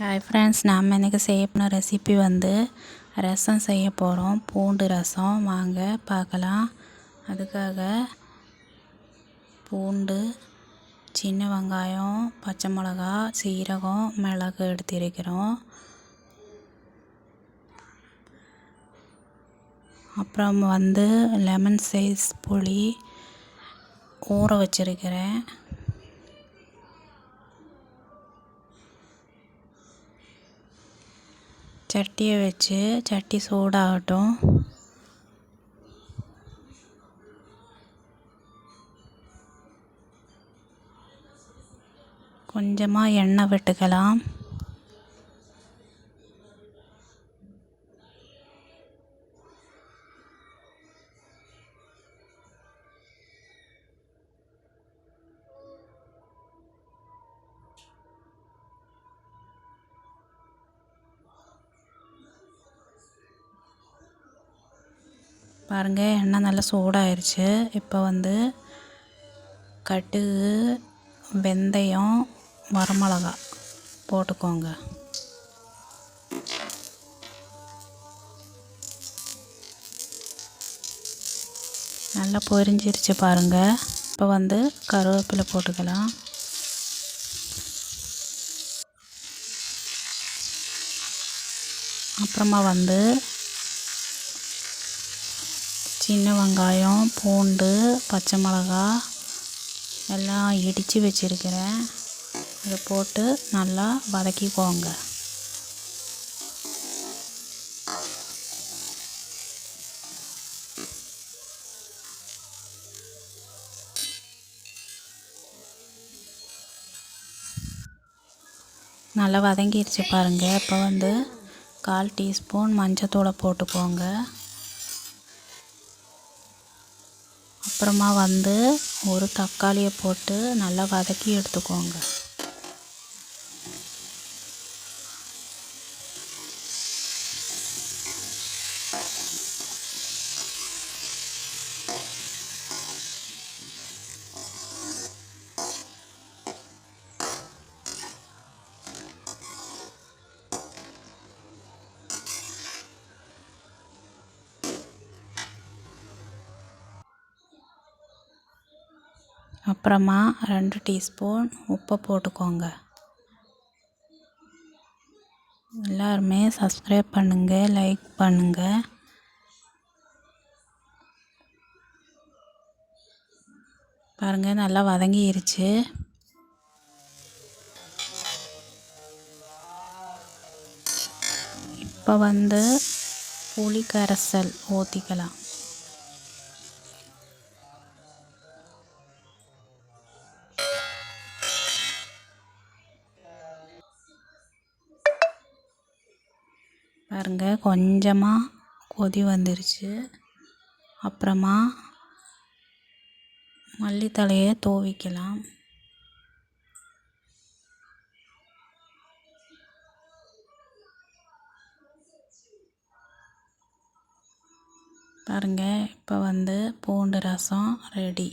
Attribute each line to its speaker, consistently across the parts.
Speaker 1: Hi friends நாம் இன்றைக்கி செய்ய போன ரெசிபி வந்து ரசம் செய்ய போகிறோம் பூண்டு ரசம். வாங்க பார்க்கலாம். அதுக்காக பூண்டு சின்ன வெங்காயம் பச்சை மிளகா சீரகம் மிளகு எடுத்திருக்கிறோம். அப்புறம் வந்து லெமன் சைஸ் புளி ஊற வச்சுருக்கிறேன். சட்டியை வச்சு சட்டி சூடாகட்டும். கொஞ்சமாக எண்ணெய் விட்டுக்கலாம். பாருங்கள் எண்ணெய் நல்லா சூடாயிருச்சு. இப்போ வந்து கடுகு வெந்தயம் வரமிளகா போட்டுக்கோங்க. நல்லா பொரிஞ்சிருச்சு பாருங்கள் இப்போ வந்து கருவேப்பிலை போட்டுக்கலாம். அப்புறமா வந்து சின்ன வெங்காயம் பூண்டு பச்சை மிளகா எல்லாம் இடித்து வச்சுருக்கிறேன். அதை போட்டு நல்லா வதக்கிக்கோங்க. நல்லா வதங்கிடுச்சு பாருங்கள் இப்போ வந்து கால் டீஸ்பூன் மஞ்சத்தூளை போட்டுக்கோங்க. அப்புறமா வந்து ஒரு தக்காளியை போட்டு நல்லா வதக்கி எடுத்துக்கோங்க. அப்புறமா ரெண்டு டீஸ்பூன் உப்பை போட்டுக்கோங்க. எல்லாருமே சப்ஸ்கிரைப் பண்ணுங்கள் லைக் பண்ணுங்கள் பாருங்கள் நல்லா வதங்கிருச்சு. இப்போ வந்து புளி கரைசல் ஊற்றிக்கலாம் பாருங்க கொஞ்சமாக கொதி வந்துருச்சு. அப்புறமா மல்லித்தழையை தூவிக்கலாம். பாருங்க இப்போ வந்து பூண்டு ரசம் ரெடி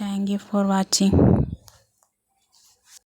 Speaker 1: தேங்க்யூ ஃபார் வாட்சிங்